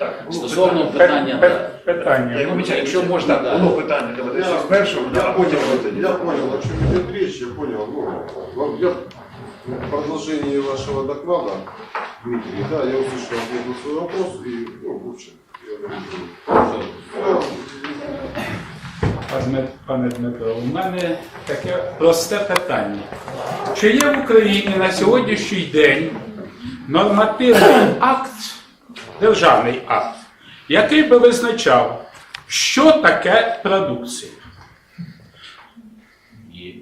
Так, було Стосовно питання. питання, Пе- да. пе- Питання. Я вибачаю, Якщо можна, так, да. було питання, давайте Я- ще спершу, Я потім понял, ви я понял, о чем идет речь, я понял. Ну, вам- я в продолжении вашего доклада, Дмитрий, да, я услышал ответ на свой вопрос и, ну, лучше. Я говорю, ну, Пане, пане Дмитро, у мене таке просте питання. Чи є в Україні на сьогоднішній день нормативний акт, державний акт, який би визначав, що таке продукція? Є.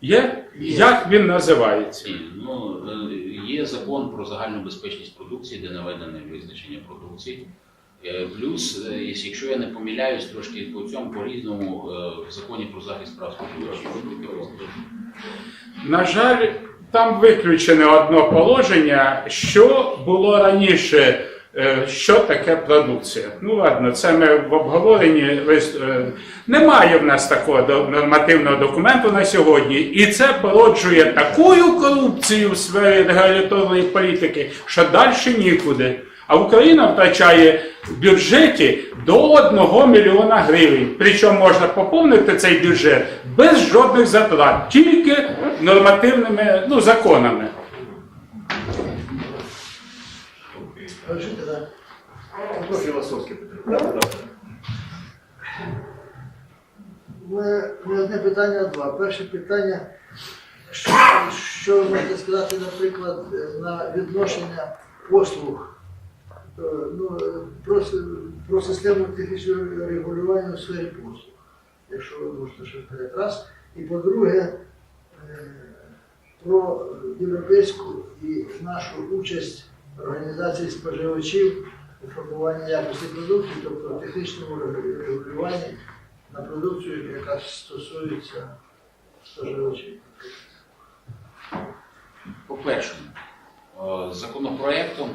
Є? Як він називається? Ні, ну, е, є закон про загальну безпечність продукції, де наведене визначення продукції. Е, Плюс, е, якщо я не помиляюсь, трошки по цьому по-різному е, в законі про захист прав споживачів. На жаль, там виключене одне положення, що було раніше, що таке продукція. Ну ладно, це ми в обговоренні е, немає в нас такого нормативного документу на сьогодні, і це породжує такою корупцію в сфері регуляторної політики, що далі нікуди. А Україна втрачає в бюджеті до 1 мільйона гривень. Причому можна поповнити цей бюджет без жодних затрат, тільки нормативними ну, законами. Ну, філософське питання. Не одне питання, два. Перше питання, що, що можете сказати, наприклад, на відношення послуг е, ну, про, про систему технічного регулювання у сфері послуг, якщо ви можете щось сказати. Раз. І по-друге, е, про європейську і нашу участь організації споживачів у формуванні якості продуктів, тобто технічному регулюванні на продукцію, яка стосується споживачів. По-перше, законопроектом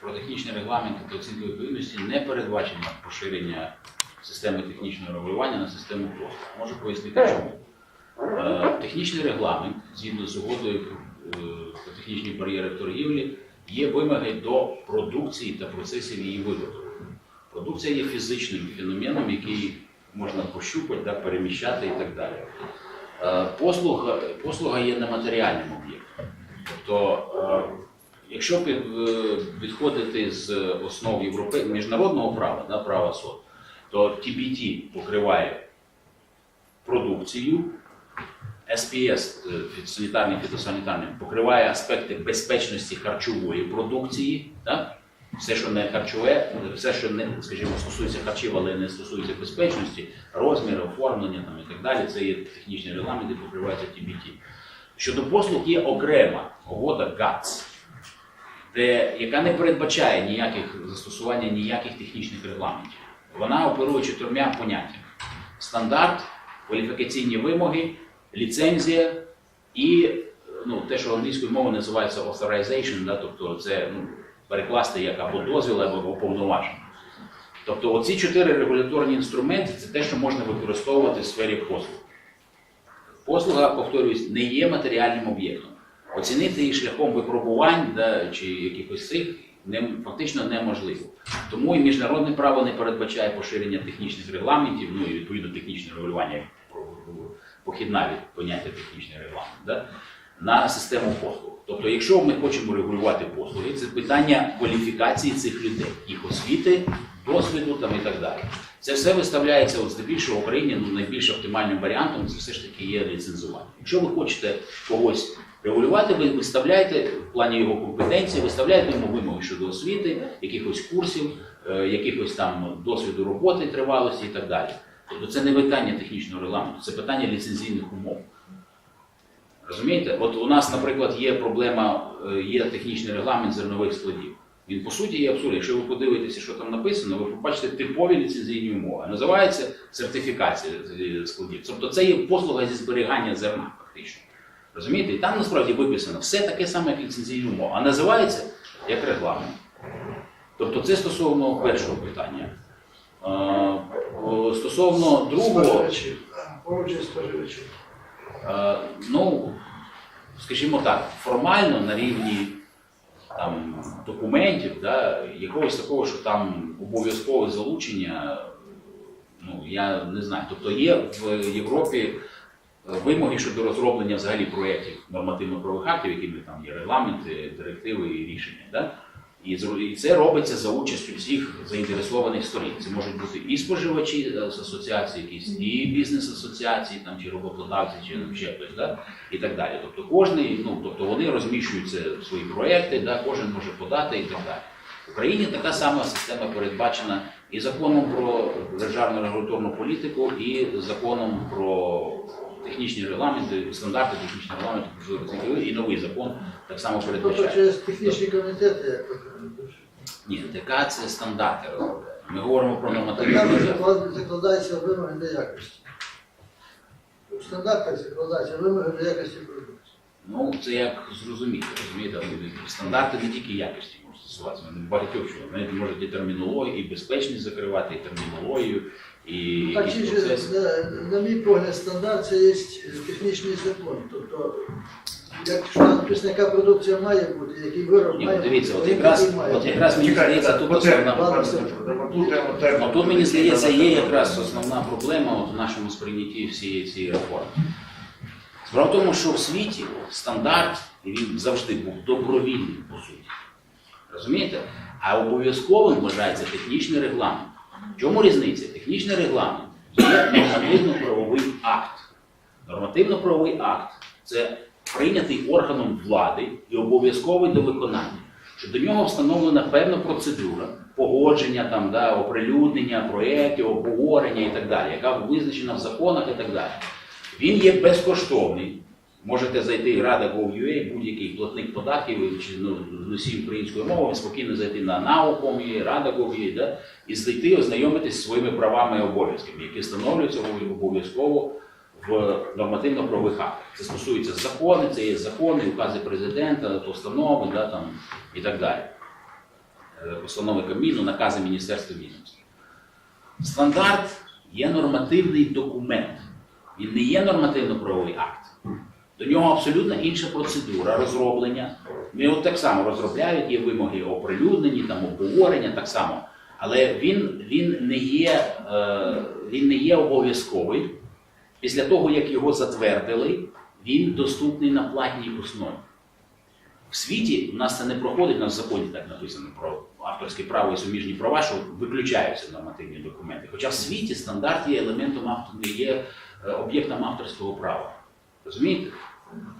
про технічний регламент та оцінку відповідності не передбачено поширення системи технічного регулювання на систему послуг. Можу пояснити чому. Е, Технічний регламент, згідно з угодою е, про технічні бар'єри в торгівлі, є вимоги до продукції та процесів її виготовлення. Продукція є фізичним феноменом, який можна пощупати, да, переміщати і так далі. Е, Послуга, послуга є нематеріальним об'єктом. Тобто, е, якщо е, відходити з основ європе... міжнародного права, да, права СОД, то TBT покриває продукцію, SPS, е, санітарний фітосанітарний, покриває аспекти безпечності харчової продукції, да? все, що не харчове, все, що не, скажімо, стосується харчів, але не стосується безпечності, розміри, оформлення там, і так далі, це є технічні регламенти, покриваються TBT. Щодо послуг є окрема угода GATS, де, яка не передбачає ніяких застосування ніяких технічних регламентів. Вона оперує чотирма поняттями: стандарт, кваліфікаційні вимоги, ліцензія і ну, те, що англійською мовою називається authorization, да, тобто це ну, перекласти як або дозвіл, або повноваження. Тобто оці чотири регуляторні інструменти це те, що можна використовувати в сфері послуг. Послуга, повторюсь, не є матеріальним об'єктом. Оцінити її шляхом випробувань да, чи якихось цих не, фактично неможливо. Тому і міжнародне право не передбачає поширення технічних регламентів, ну і відповідно технічне регулювання похідна від поняття технічний регламент, да, на систему послуг. Тобто, якщо ми хочемо регулювати послуги, це питання кваліфікації цих людей, їх освіти, досвіду там і так далі. Це все виставляється от здебільшого в Україні ну, найбільш оптимальним варіантом це все ж таки є ліцензування. Якщо ви хочете когось регулювати, ви виставляєте в плані його компетенції, виставляєте йому вимоги щодо освіти, якихось курсів, е, якихось там досвіду роботи, тривалості і так далі. Тобто це не питання технічного регламенту, це питання ліцензійних умов. Розумієте? От у нас, наприклад, є проблема, е, є технічний регламент зернових складів. Він по суті є абсурдний. Якщо ви подивитеся, що там написано, ви побачите типові ліцензійні умови. Називається сертифікація е, складів. Тобто це є послуга зі зберігання зерна, фактично. Розумієте? І там насправді виписано все таке саме, як ліцензійні умови, а називається як регламент. Тобто це стосовно першого питання. Стосовно другого. Споживачів. Е, Ну, скажімо так, формально на рівні там документів, да, якогось такого, що там обов'язкове залучення, ну я не знаю. Тобто є в Європі е, вимоги щодо розроблення взагалі проєктів нормативно-правових актів, якими там є регламенти, директиви і рішення. Да? І, це робиться за участю всіх заінтересованих сторін. Це можуть бути і споживачі е, з асоціації, якісь, і бізнес-асоціації, там, чи роботодавці, чи там, ще хтось, да? і так далі. Тобто кожний, ну тобто вони розміщують це в свої проекти, да? кожен може подати і так далі. В Україні така сама система передбачена і законом про державну регуляторну політику, і законом про технічні регламенти, стандарти технічних регламентів прозорої оцінки, і новий закон так само Тобто через технічні комітети. Ні, ТК це стандарти розробляють. Ми говоримо про нормативні Там закладаються вимоги до якості. В стандартах закладаються вимоги до якості продукції. Ну, це як зрозуміти, розумієте, стандарти не тільки якості можуть стосуватися, вони багатьох чого. Вони можуть і термінологію, і безпечність закривати, і термінологію, і Так якісь чи ж, процеси. на, на мій погляд, стандарт це є технічний закон. Тобто, якщо написано, яка продукція має бути, який вироб Ні, має от дивіться, от він якраз, має от якраз мені Чекайте, здається, тут по основна. Ну, тут мені здається, є якраз основна проблема от в нашому сприйнятті всієї цієї реформи. Справа в тому, що в світі стандарт він завжди був добровільним, по суті. Розумієте? А обов'язковим вважається технічний регламент. Чому різниця? Технічний регламент є нормативно-правовий акт. Нормативно-правовий акт це прийнятий органом влади і обов'язковий до виконання. Що до нього встановлена певна процедура погодження, там, да, оприлюднення проєктів, обговорення і так далі, яка визначена в законах і так далі. Він є безкоштовний. Можете зайти Рада.gov.ua, будь-який платник податків чи ну, носій української мови, ви спокійно зайти на нау.com.ua, Рада.gov.ua, да, і зайти ознайомитись зі своїми правами і обов'язками, які встановлюються обов'язково в нормативно-правових актах. Це стосується закони, це є закони, укази президента, постанови да, там, і так далі. Е, Постанови Кабміну, накази Міністерства відомств. Стандарт є нормативний документ. Він не є нормативно-правовий акт. До нього абсолютно інша процедура розроблення. Ми от так само розробляють, є вимоги оприлюднені, там обговорення так само. Але він, він, не є, е, він не є обов'язковий. Після того, як його затвердили, він доступний на платній основі. В світі у нас це не проходить, у нас в законі так написано про авторське право і суміжні права, що виключаються нормативні документи. Хоча в світі стандарт є елементом є е, об'єктом авторського права. Розумієте?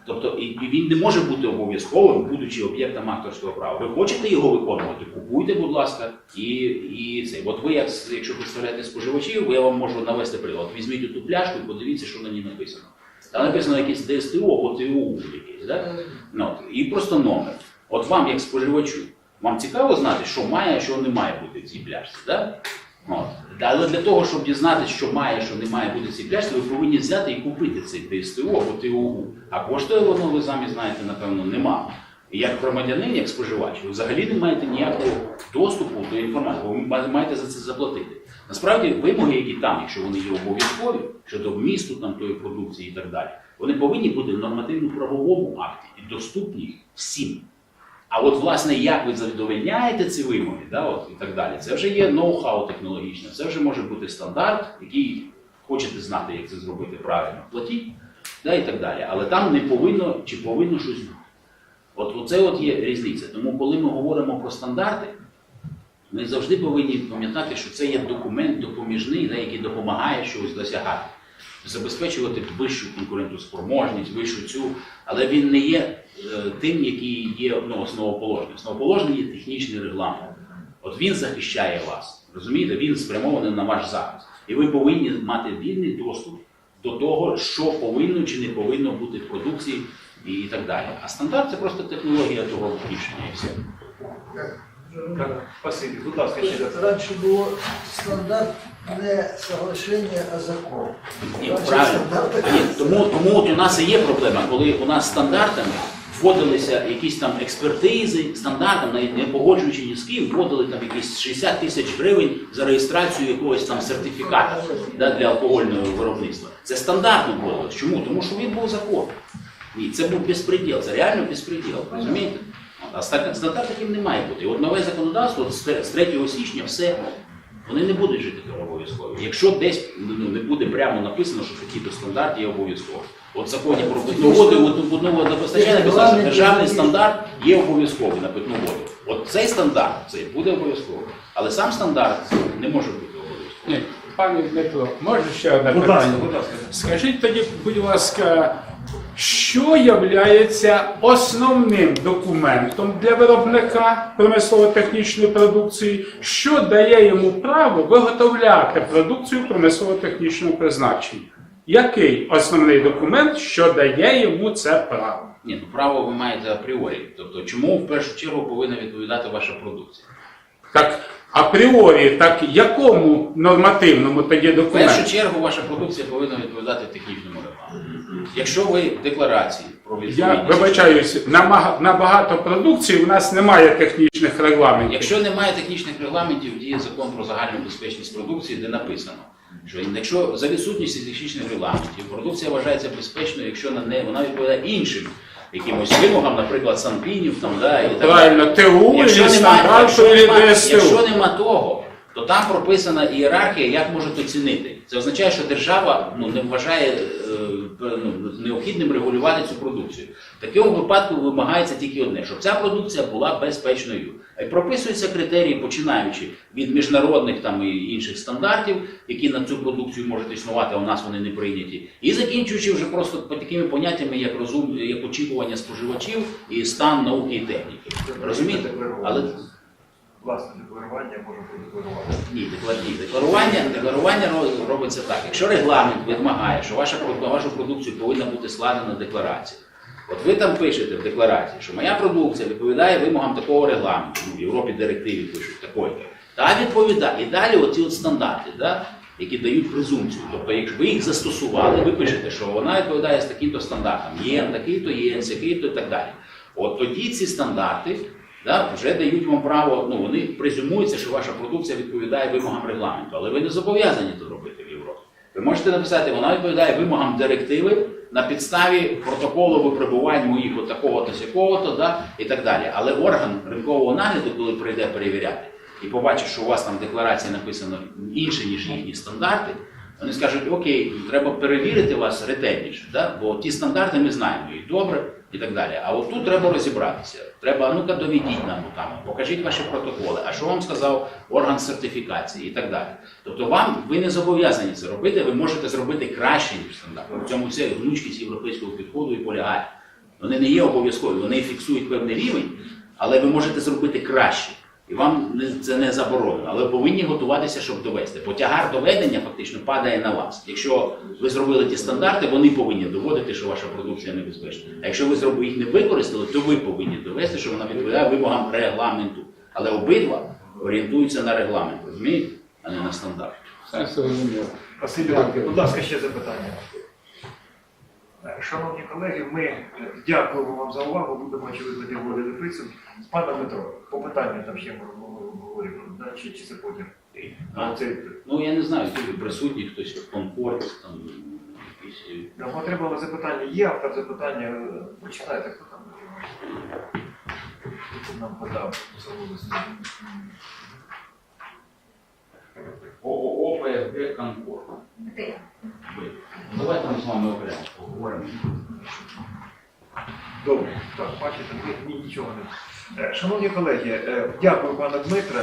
Тобто і, він не може бути обов'язковим, будучи об'єктом авторського права. Ви хочете його виконувати, купуйте, будь ласка, і, і це. От ви, як, якщо представляєте споживачів, я вам можу навести приклад. Візьміть ту пляшку і подивіться, що на ній написано. Там написано якесь ДСТО або ТУ якесь, да? Ну, і просто номер. От вам, як споживачу, вам цікаво знати, що має, а що не має бути в цій пляшці. Да? От. Але для того, щоб дізнатися, що має, що не має бути цій пляшці, ви повинні взяти і купити цей ДСТУ або ТУ. А коштує воно, ви самі знаєте, напевно, нема. І як громадянин, як споживач, ви взагалі не маєте ніякого доступу до інформації, ви маєте за це заплатити. Насправді, вимоги, які там, якщо вони є обов'язкові щодо вмісту там тої продукції і так далі, вони повинні бути в нормативно-правовому акті і доступні всім. А от, власне, як ви задовольняєте ці вимоги, да, от, і так далі, це вже є ноу-хау технологічне, це вже може бути стандарт, який хочете знати, як це зробити правильно, платіть, да, і так далі. Але там не повинно чи повинно щось бути. От оце от є різниця. Тому, коли ми говоримо про стандарти, ми завжди повинні пам'ятати, що це є документ допоміжний, да, який допомагає щось досягати, забезпечувати вищу конкурентоспроможність, вищу цю, але він не є тим, який є ну, основоположним. Основоположним є технічний регламент. От він захищає вас. Розумієте, він спрямований на ваш захист. І ви повинні мати вільний доступ до того, що повинно чи не повинно бути в продукції і, так далі. А стандарт це просто технологія того рішення і все. Так, Спасибі. Будь ласка, ще раз. Раніше було стандарт не соглашення, а закон. Ні, правильно. стандарт- Ні, тому, тому от у нас і є проблема, коли у нас стандартами вводилися якісь там експертизи, стандартом, навіть не погоджуючи ні з ким, вводили там якісь 60 тисяч гривень за реєстрацію якогось там сертифіката да, для алкогольного виробництва. Це стандартно вводилось. Чому? Тому що він був закон. Ні, це був безпреділ, це реально безпреділ, розумієте? А стандарт таким не має бути. І от нове законодавство з 3 січня все. Вони не будуть жити обов'язково. Якщо десь ну, не буде прямо написано, що такий-то стандарт є обов'язково. От в законі про питну воду водну водопостачання написано, що державний стандарт є обов'язковий на питну воду. От цей стандарт цей буде обов'язковий. Але сам стандарт не може бути обов'язковим. Пане Дмитро, може ще одне Будь ласка, питання? будь ласка. Скажіть тоді, будь ласка, що є основним документом для виробника промислово-технічної продукції, що дає йому право виготовляти продукцію промислово-технічного призначення? Який основний документ, що дає йому це право? Ні, ну право ви маєте апріорі. Тобто, чому в першу чергу повинна відповідати ваша продукція? Так апріорі, так якому нормативному тоді В першу чергу ваша продукція повинна відповідати технічному регламенту. Якщо ви декларації про Я відповідність, вибачаюсь, на, мага- на багато продукції у нас немає технічних регламентів. якщо немає технічних регламентів, діє закон про загальну безпечність продукції, де написано, що якщо за відсутністю технічних регламентів продукція вважається безпечною, якщо на неї вона відповідає іншим якимось вимогам, наприклад, санпінів там да і так далі. Правильно, ТУ Якщо і нема, якщо, нема, ДСТУ. якщо нема того, то там прописана ієрархія, як можуть оцінити. Це означає, що держава ну, не вважає е, ну, необхідним регулювати цю продукцію. В такому випадку вимагається тільки одне, щоб ця продукція була безпечною. І прописуються критерії, починаючи від міжнародних там і інших стандартів, які на цю продукцію можуть існувати, а у нас вони не прийняті, і закінчуючи вже просто такими поняттями, як розум, як очікування споживачів і стан науки і техніки. Розумієте? Але Власне декларування може продекларувати. ні, деклар- ні, декларування, декларування робиться так. Якщо регламент вимагає, що ваша вашу продукцію повинна бути складена декларація. От ви там пишете в декларації, що моя продукція відповідає вимогам такого регламенту. Ну, в Європі директиві пишуть такої. Та відповідає. І далі оці от стандарти, да, які дають презумпцію. Тобто, якщо ви їх застосували, ви пишете, що вона відповідає з таким-то стандартом. Є такий-то, є, такий-то і так далі. От тоді ці стандарти да, вже дають вам право, ну вони презюмуються, що ваша продукція відповідає вимогам регламенту, але ви не зобов'язані це робити в Європі. Ви можете написати, вона відповідає вимогам директиви на підставі протоколу випробувань моїх от такого-то сякого-то, да, і так далі. Але орган ринкового нагляду, коли прийде перевіряти і побачить, що у вас там в декларації написано інше, ніж їхні стандарти, вони скажуть, окей, треба перевірити вас ретельніше, да? бо ті стандарти ми знаємо і добре, і так далі. А от тут треба розібратися. Треба, ну-ка доведіть нам там, покажіть ваші протоколи, а що вам сказав орган сертифікації і так далі. Тобто вам ви не зобов'язані це робити, ви можете зробити краще, ніж стандарт. В цьому все гнучкість європейського підходу і полягає. Вони не є обов'язкові, вони фіксують певний рівень, але ви можете зробити краще. І вам це не заборонено, але ви повинні готуватися, щоб довести. Бо тягар доведення фактично падає на вас. Якщо ви зробили ті стандарти, вони повинні доводити, що ваша продукція небезпечна. А якщо ви зробили їх не використали, то ви повинні довести, що вона відповідає вимогам регламенту. Але обидва орієнтуються на регламент, розумієте, а не на стандарт. Спасибі. Будь ласка, ще запитання. Шановні колеги, ми е, дякуємо вам за увагу. Будемо очевидно підводити підсумки. Пане Дмитро, по питанню там ще да? чи, чи це потім? А, Це, Ну я не знаю, хто присутній, хтось Конкорд, там якісь. нам отримали запитання. Є автор запитання. е, Почитайте, хто там нам подав особливості. ООО ПФГ Конкорд. Окей. Давайте ми з вами окремо поговоримо. Добре, так, бачите, ми нічого не. Е, Шановні колеги, е, дякую пане Дмитре.